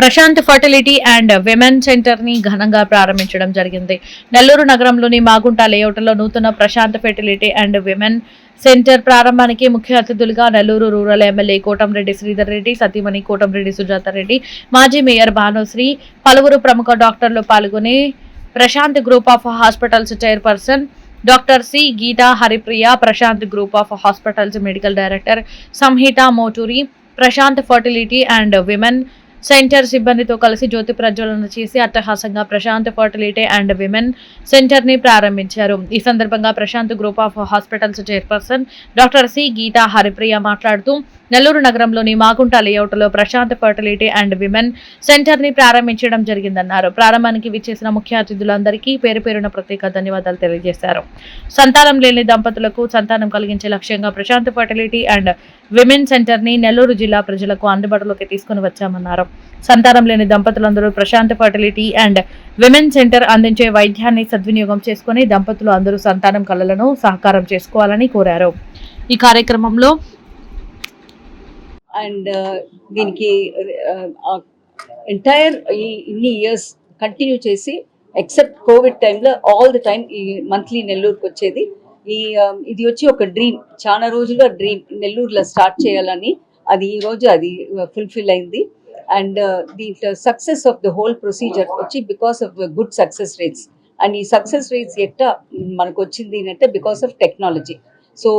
Prashanth fertility and women సెంటర్ని ఘనంగా ప్రారంభించడం జరిగింది. నెల్లూరు నగరంలోని మాగుంట లేఅవుట్లో నూతన Prashant fertility and women centre ప్రారంభానికి ముఖ్య అతిథులుగా నెల్లూరు రూరల్ ఎమ్మెల్యే కోటంరెడ్డి శ్రీధర్ రెడ్డి సతీమణి కోటంరెడ్డి సుజాత రెడ్డి మాజీ మేయర్ భానుశ్రీ పలువురు ప్రముఖ డాక్టర్లు పాల్గొని Prashant group of hospitals chairperson doctor C Geetha Haripriya Prashant group of hospitals medical director Samhitha Moturi Prashant fertility and women centre సిబ్బందితో కలిసి జ్యోతి ప్రజ్వలన చేసి అట్టహాసంగా ప్రశాంత్ ఫర్టిలిటీ అండ్ విమెన్ సెంటర్ని ప్రారంభించారు. ఈ సందర్భంగా Prashant group of hospitals chairperson doctor C Geetha Haripriya మాట్లాడుతూ నెల్లూరు నగరంలోని మాగుంట లేఅవుట్లో ప్రశాంత్ ఫర్టిలిటీ అండ్ విమెన్ సెంటర్ని ప్రారంభించడం జరిగిందన్నారు. ప్రారంభానికి విచ్చేసిన ముఖ్య అతిథులందరికీ పేరు పేరున ప్రత్యేక ధన్యవాదాలు తెలియజేశారు. సంతానం లేని దంపతులకు సంతానం కలిగించే లక్ష్యంగా ప్రశాంత్ ఫర్టిలిటీ అండ్ విమెన్ సెంటర్ని నెల్లూరు జిల్లా ప్రజలకు అందుబాటులోకి తీసుకుని వచ్చామన్నారు. సంతానం లేని దంపతులందరూ Prashant fertility and women centre అందించే వైద్యాన్ని సద్వినియోగం చేసుకుని దంపతులు అందరూ సంతానం కళలను సహకారం చేసుకోవాలని కోరారు. ఈ కార్యక్రమంలో అండ్ దీనికి ఎంటైర్ ఈ ఇన్ని ఇయర్స్ కంటిన్యూ చేసి ఎక్సెప్ట్ కోవిడ్ టైంలో ఆల్ ది టైం ఈ మంత్లీ నెల్లూరుకి వచ్చేది. ఈ ఇది వచ్చి ఒక డ్రీమ్ చాలా రోజులుగా డ్రీమ్ నెల్లూరులో స్టార్ట్ చేయాలని అది ఈ రోజు అది ఫుల్ఫిల్ అయింది. అండ్ దీంట్లో success of the whole procedure వచ్చి because of good success rates and ఈ సక్సెస్ రేట్స్ ఎట్ట మనకు వచ్చింది అంటే because of technology so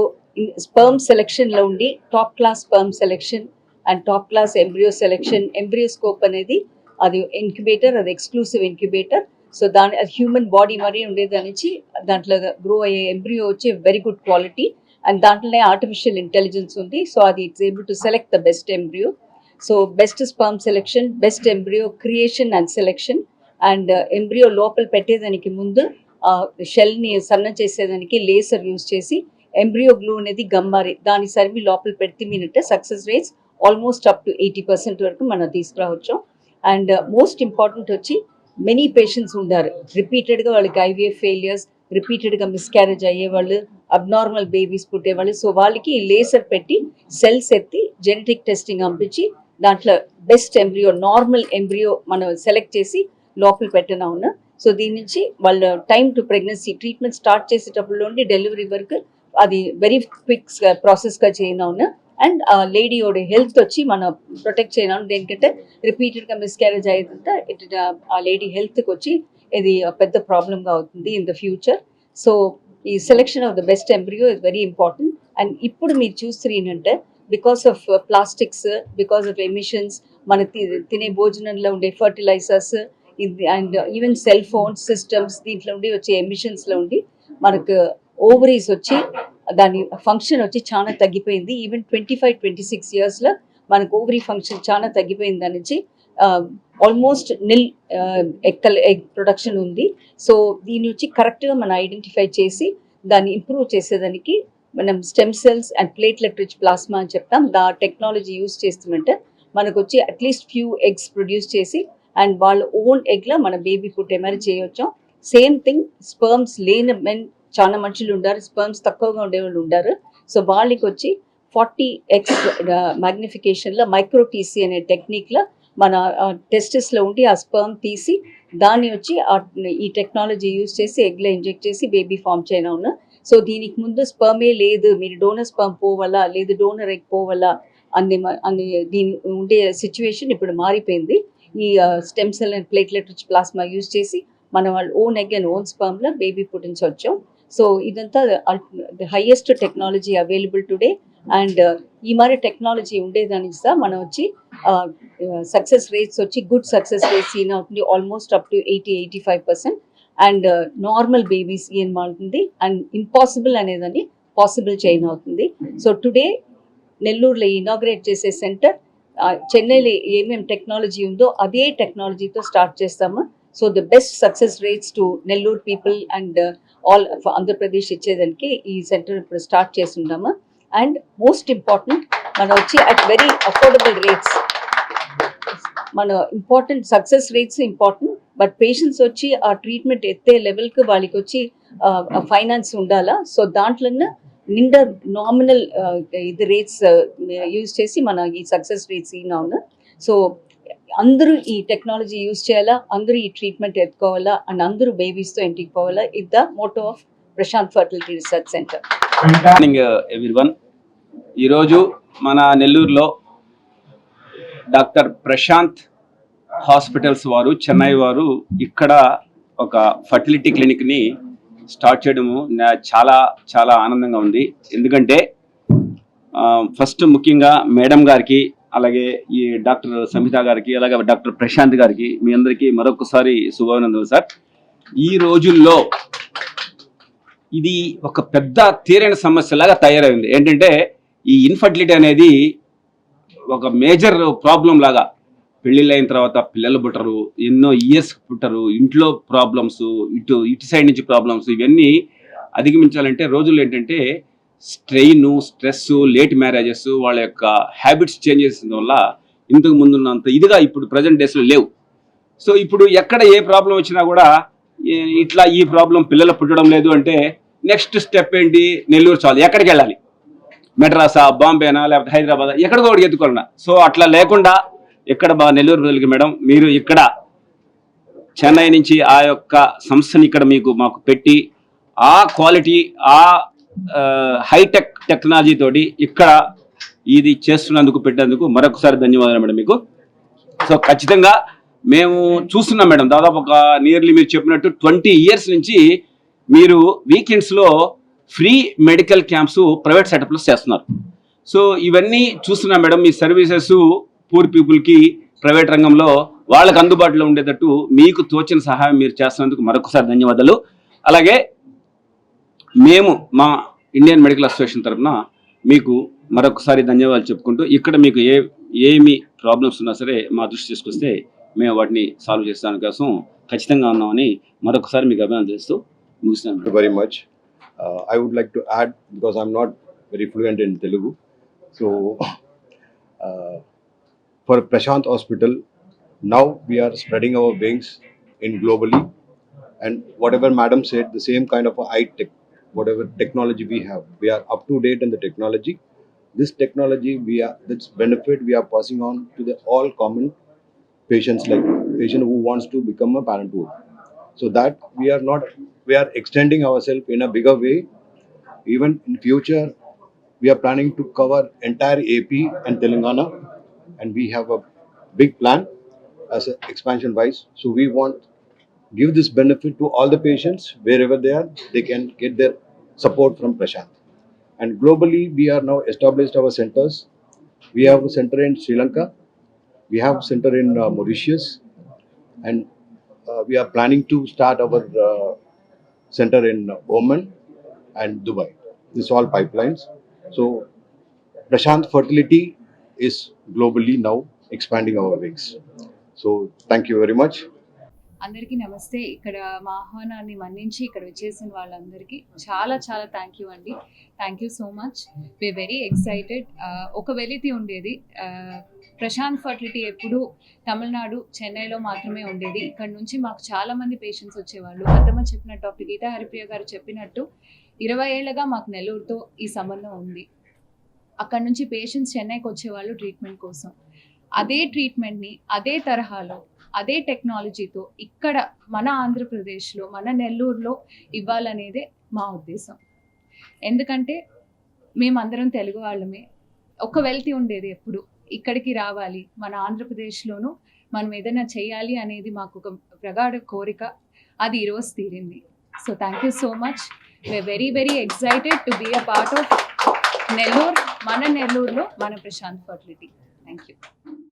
sperm సెలెక్షన్లో ఉండి top class sperm selection and top class embryo selection embryoscope అనేది అది ఇంక్యుబేటర్ అది ఎక్స్క్లూసివ్ ఇంక్యుబేటర్ సో దాని హ్యూమన్ బాడీ మరీ ఉండేది అనేసి దాంట్లో గ్రో అయ్యే ఎంబ్రియో వచ్చి వెరీ గుడ్ క్వాలిటీ అండ్ దాంట్లోనే ఆర్టిఫిషియల్ ఇంటెలిజెన్స్ ఉంది. సో అది it's able to select the best embryo so best sperm selection best embryo creation and selection and embryo లోపల పెట్టేదానికి ముందు షెల్ని సన్న చేసేదానికి లేసర్ యూస్ చేసి ఎంబ్రియో గ్లూ అనేది గమ్మారి దాని సర్వి లోపల పెడితే మీనంటే success rates almost up to eighty percent వరకు మనం తీసుకురావచ్చు. అండ్ మోస్ట్ ఇంపార్టెంట్ వచ్చి మెనీ పేషెంట్స్ ఉన్నారు రిపీటెడ్గా వాళ్ళకి ఐవీఎఫ్ ఫెయిలియర్స్ రిపీటెడ్గా మిస్క్యారేజ్ అయ్యేవాళ్ళు అబ్నార్మల్ బేబీస్ పుట్టేవాళ్ళు. సో వాళ్ళకి లేసర్ పెట్టి సెల్స్ ఎత్తి జెనెటిక్ టెస్టింగ్ పంపించి దాంట్లో బెస్ట్ ఎంబ్రియో నార్మల్ ఎంబ్రియో మనం సెలెక్ట్ చేసి లోపల పెట్టినా ఉన్నా సో దీని నుంచి వాళ్ళ time to pregnancy treatment start చేసేటప్పుడు నుండి డెలివరీ వరకు అది వెరీ క్విక్ ప్రాసెస్గా చేయనా ఉన్నా అండ్ ఆ లేడీయోட హెల్త్ వచ్చి మనం ప్రొటెక్ట్ చేయడం దేనికంటే రిపీటెడ్గా మిస్క్యారేజ్ అయ్యేదంతా ఇట్ ఆ లేడీ హెల్త్కి వచ్చి ఇది పెద్ద ప్రాబ్లంగా అవుతుంది ఇన్ ద ఫ్యూచర్ సో ఈ selection of the best embryo is very important and ఇప్పుడు మీరు చూస్తే because of plastics because of emissions మన తి- తినే భోజనంలో ఉండే fertilizers and even cell phones systems దీంట్లో ఉండి వచ్చే ఎమిషన్స్లో ఉండి మనకు ఓవరీస్ వచ్చి దాని ఫంక్షన్ వచ్చి చాలా తగ్గిపోయింది. Even twenty five twenty six ఇయర్స్లో మనకు ఓవరీ ఫంక్షన్ చాలా తగ్గిపోయింది అనేసి ఆల్మోస్ట్ నిల్ ఎక్కల్ ఎగ్ ప్రొడక్షన్ ఉంది. సో దీని వచ్చి కరెక్ట్గా మనం ఐడెంటిఫై చేసి దాన్ని ఇంప్రూవ్ చేసేదానికి మనం stem cells and platelet rich plasma అని చెప్తాం. దా టెక్నాలజీ యూస్ చేస్తామంటే మనకు వచ్చి at least few eggs produce చేసి అండ్ వాళ్ళ ఓన్ ఎగ్లో మన బేబీ ఫుడ్ మరి చేయొచ్చు. సేమ్ థింగ్ స్పర్మ్స్ లేని మెన్ చాలా మనుషులు ఉండారు. స్పర్మ్స్ తక్కువగా ఉండేవాళ్ళు ఉండారు. సో వాళ్ళకి వచ్చి ఫార్టీ ఎక్స్ మ్యాగ్నిఫికేషన్లో మైక్రో టీసీ అనే టెక్నిక్లో మన టెస్టిస్లో ఉండి ఆ స్పర్మ్ తీసి దాన్ని వచ్చి ఈ టెక్నాలజీ యూస్ చేసి ఎగ్లో ఇంజెక్ట్ చేసి బేబీ ఫామ్ చేయడం ఉన్నా సో దీనికి ముందు స్పర్మే లేదు మీరు డోనర్ స్పర్మ్ పోవాలా లేదు డోనర్ ఎగ్ పోవాలా అన్ని మ- అన్ని దీని ఉండే సిచ్యువేషన్ ఇప్పుడు మారిపోయింది. ఈ stem cell and platelet rich plasma use చేసి మన వాళ్ళు ఓన్ ఎగ్ అండ్ ఓన్ స్పర్మ్లో బేబీ పుట్టించవచ్చు సో ఇదంతా the highest technology available today and ఈ మరి టెక్నాలజీ ఉండేదాని సార్ మనం వచ్చి సక్సెస్ రేట్స్ వచ్చి గుడ్ సక్సెస్ రేట్స్ ఈయన almost up to eighty eighty five percent. And normal babies ఏమవుతుంది అండ్ ఇంపాసిబుల్ అనేదాన్ని పాసిబుల్ చైన్ అవుతుంది. సో టుడే నెల్లూరులో ఇనాగ్రేట్ చేసే సెంటర్ చెన్నైలో ఏమేమి టెక్నాలజీ ఉందో అదే టెక్నాలజీతో స్టార్ట్ చేస్తాము. So the best success rates to Nellore people and all Andhra Pradesh ఇచ్చేదానికి ఈ సెంటర్ ఇప్పుడు స్టార్ట్ చేస్తున్నాము అండ్ మోస్ట్ ఇంపార్టెంట్ మనం వచ్చి అట్ వెరీ అఫోర్డబుల్ రేట్స్. మన important success rates important. But patients వచ్చి ఆ ట్రీట్మెంట్ ఎత్తే లెవెల్కి వాళ్ళకి వచ్చి ఫైనాన్స్ ఉండాలా? సో దాంట్లోనే నిండా నామినల్ ఇది రేట్స్ యూజ్ చేసి మన ఈ సక్సెస్ రేట్స్ ఈనాను సో అందరూ ఈ టెక్నాలజీ యూజ్ చేయాలా? అందరూ ఈ ట్రీట్మెంట్ ఎత్తుకోవాలా? అండ్ అందరూ బేబీస్తో ఇంటికి పోవాలా? ఇది the motto of Prashant fertility research centre morning everyone ఈరోజు మన నెల్లూరులో డాక్టర్ ప్రశాంత్ హాస్పిటల్స్ వారు చెన్నై వారు ఇక్కడ ఒక ఫర్టిలిటీ క్లినిక్ని స్టార్ట్ చేయడము చాలా చాలా ఆనందంగా ఉంది. ఎందుకంటే ఫస్ట్ ముఖ్యంగా మేడం గారికి అలాగే ఈ డాక్టర్ సమిత గారికి అలాగే డాక్టర్ ప్రశాంత్ గారికి మీ అందరికీ మరొకసారి శుభానందనలు సార్. ఈ రోజుల్లో ఇది ఒక పెద్ద తీరైన సమస్యలాగా తయారైంది. ఏంటంటే ఈ ఇన్ఫర్టిలిటీ అనేది ఒక మేజర్ ప్రాబ్లం లాగా పెళ్ళిళ్ళు అయిన తర్వాత పిల్లలు పుట్టరు ఎన్నో ఇయర్స్ పుట్టరు ఇంట్లో ప్రాబ్లమ్స్ ఇటు ఇటు సైడ్ నుంచి ప్రాబ్లమ్స్ ఇవన్నీ అధిగమించాలంటే రోజులు ఏంటంటే స్ట్రెయిన్ స్ట్రెస్ లేట్ మ్యారేజెస్ వాళ్ళ యొక్క హ్యాబిట్స్ చేంజ్ చేసిన వల్ల ఇంతకు ముందున్నంత ఇదిగా ఇప్పుడు ప్రజెంట్ డేస్లో లేవు. సో ఇప్పుడు ఎక్కడ ఏ ప్రాబ్లం వచ్చినా కూడా ఇట్లా ఈ ప్రాబ్లం పిల్లలు పుట్టడం లేదు అంటే నెక్స్ట్ స్టెప్ ఏంటి? నెల్లూరు చాలు ఎక్కడికి వెళ్ళాలి మెడ్రాసా బాంబేనా లేకపోతే హైదరాబాద్ ఎక్కడికో ఒకటి ఎత్తుకోవాలన్నా సో అట్లా లేకుండా ఇక్కడ బా నెల్లూరు ప్రజలకి మేడం మీరు ఇక్కడ చెన్నై నుంచి ఆ యొక్క సంస్థని ఇక్కడ మీకు మాకు పెట్టి ఆ క్వాలిటీ ఆ హైటెక్ టెక్నాలజీ తోటి ఇక్కడ ఇది చేస్తున్నందుకు పెట్టేందుకు మరొకసారి ధన్యవాదాలు మేడం మీకు. సో ఖచ్చితంగా మేము చూస్తున్నాం మేడం దాదాపు ఒక నియర్లీ మీరు చెప్పినట్టు ట్వంటీ ఇయర్స్ నుంచి మీరు వీకెండ్స్లో ఫ్రీ మెడికల్ క్యాంప్స్ ప్రైవేట్ సెటప్లో చేస్తున్నారు. సో ఇవన్నీ చూస్తున్నాం మేడం మీ సర్వీసెస్ పూర్ పీపుల్కి ప్రైవేట్ రంగంలో వాళ్ళకి అందుబాటులో ఉండేటట్టు మీకు తోచిన సహాయం మీరు చేస్తున్నందుకు మరొకసారి ధన్యవాదాలు. అలాగే మేము మా ఇండియన్ మెడికల్ అసోసియేషన్ తరఫున మీకు మరొకసారి ధన్యవాదాలు చెప్పుకుంటూ ఇక్కడ మీకు ఏ ఏమి ప్రాబ్లమ్స్ ఉన్నా సరే మా దృష్టి తీసుకొస్తే మేము వాటిని సాల్వ్ చేస్తాను కోసం ఖచ్చితంగా ఉన్నామని మరొకసారి మీకు అభినందన చేస్తూ ముగిస్తున్నాను. Very much I would like to add because I'm not very fluent in Telugu so for Prashant Hospital, now we are spreading our wings in globally, and whatever Madam said, the same kind of high tech, whatever technology we have, we are up to date in the technology. This technology, we are this benefit we are passing on to the all common patients, like patient who wants to become a parenthood. So that we are not we are extending ourselves in a bigger way. Even in future we are planning to cover entire ap and telangana and we have a big plan as a expansion wise. So we want give this benefit to all the patients wherever they are. They can get their support from prashant. And globally we are now established our centers. We have a center in sri lanka. We have center in uh, mauritius. And uh, we are planning to start our uh, center in Oman and Dubai. This all pipelines. So Prashant Fertility is globally now expanding our wings. So thank you very much. అందరికీ నమస్తే. ఇక్కడ మా ఆహ్వానాన్ని మన్నించి ఇక్కడ వచ్చేసిన వాళ్ళందరికీ చాలా చాలా థ్యాంక్ యూ అండి. Thank you so much we very excited ఒక వెలితి ఉండేది. ప్రశాంత్ ఫర్టిలిటీ ఎప్పుడు తమిళనాడు చెన్నైలో మాత్రమే ఉండేది. ఇక్కడ నుంచి మాకు చాలా మంది పేషెంట్స్ వచ్చేవాళ్ళు. అత్తమ్మ చెప్పినట్టు డాక్టర్ గీతా హరిప్రియ గారు చెప్పినట్టు ఇరవై ఏళ్ళగా మాకు నెల్లూరుతో ఈ సంబంధం ఉంది. అక్కడ నుంచి పేషెంట్స్ చెన్నైకి వచ్చేవాళ్ళు ట్రీట్మెంట్ కోసం. అదే ట్రీట్మెంట్ని అదే తరహాలో అదే టెక్నాలజీతో ఇక్కడ మన ఆంధ్రప్రదేశ్లో మన నెల్లూరులో ఇవ్వాలనేదే మా ఉద్దేశం. ఎందుకంటే మేమందరం తెలుగు వాళ్ళమే. ఒక వెల్తి ఉండేది ఎప్పుడు. ఇక్కడికి రావాలి మన ఆంధ్రప్రదేశ్లోనూ మనం ఏదైనా చేయాలి అనేది మాకు ఒక ప్రగాఢ కోరిక. అది ఈరోజు తీరింది. So thank you so much we're very very excited to be a part of Nellore మన నెల్లూరులో మన ప్రశాంత్ ఫర్టిలిటీ. Thank you